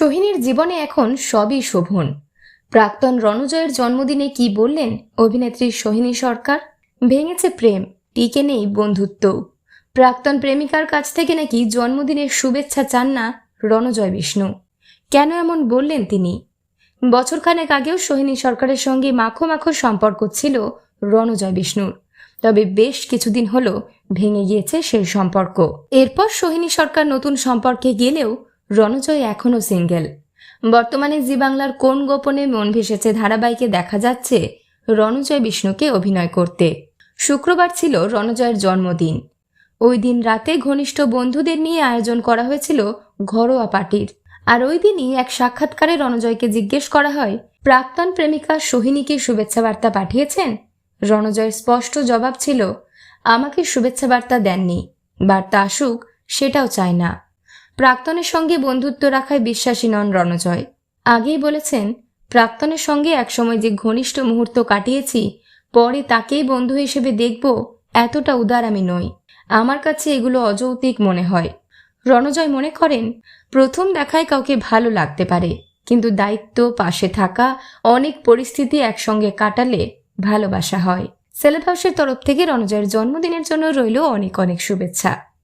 সোহিনীর জীবনে এখন সবই শোভন। প্রাক্তন রণজয়ের জন্মদিনে কি বললেন অভিনেত্রী সোহিনী সরকার? ভেঙেছে প্রেম, টিকে নেই বন্ধুত্ব। প্রাক্তন প্রেমিকার কাছ থেকে নাকি জন্মদিনের শুভেচ্ছা চান না রণজয় বিষ্ণু। কেন এমন বললেন তিনি? বছরখানেক আগেও সোহিনী সরকারের সঙ্গে মাখো মাখো সম্পর্ক ছিল রণজয় বিষ্ণুর। তবে বেশ কিছুদিন হলো ভেঙে গিয়েছে সেই সম্পর্ক। এরপর সোহিনী সরকার নতুন সম্পর্কে গেলেও রণজয় এখনও সিঙ্গেল। বর্তমানে জি বাংলার কোন গোপনে মন ভেসেছে ধারাবাহিকে দেখা যাচ্ছে রণজয় বিষ্ণুকে অভিনয় করতে। শুক্রবার ছিল রণজয়ের জন্মদিন। ওই দিন রাতে ঘনিষ্ঠ বন্ধুদের নিয়ে আয়োজন করা হয়েছিল ঘরোয়া পার্টির। আর ওই দিনই এক সাক্ষাৎকারে রণজয়কে জিজ্ঞেস করা হয়, প্রাক্তন প্রেমিকা সোহিনীকে শুভেচ্ছা বার্তা পাঠিয়েছেন? রণজয়ের স্পষ্ট জবাব ছিল, আমাকে শুভেচ্ছা বার্তা দেননি। বার্তা আসুক, সেটাও চায় না। প্রাক্তনের সঙ্গে বন্ধুত্ব রাখায় বিশ্বাসী নন রণজয়। আগেই বলেছেন, প্রাক্তনের সঙ্গে একসময় যে ঘনিষ্ঠ মুহূর্ত কাটিয়েছি, পরে তাকেই বন্ধু হিসেবে দেখব, এতটা উদার আমি নই। আমার কাছে এগুলো অযৌক্তিক মনে হয়। রণজয় মনে করেন, প্রথম দেখায় কাউকে ভালো লাগতে পারে, কিন্তু দায়িত্ব, পাশে থাকা, অনেক পরিস্থিতি একসঙ্গে কাটালে ভালোবাসা হয়। সেলেব হাউসের তরফ থেকে রণজয়ের জন্মদিনের জন্য রইল অনেক অনেক শুভেচ্ছা।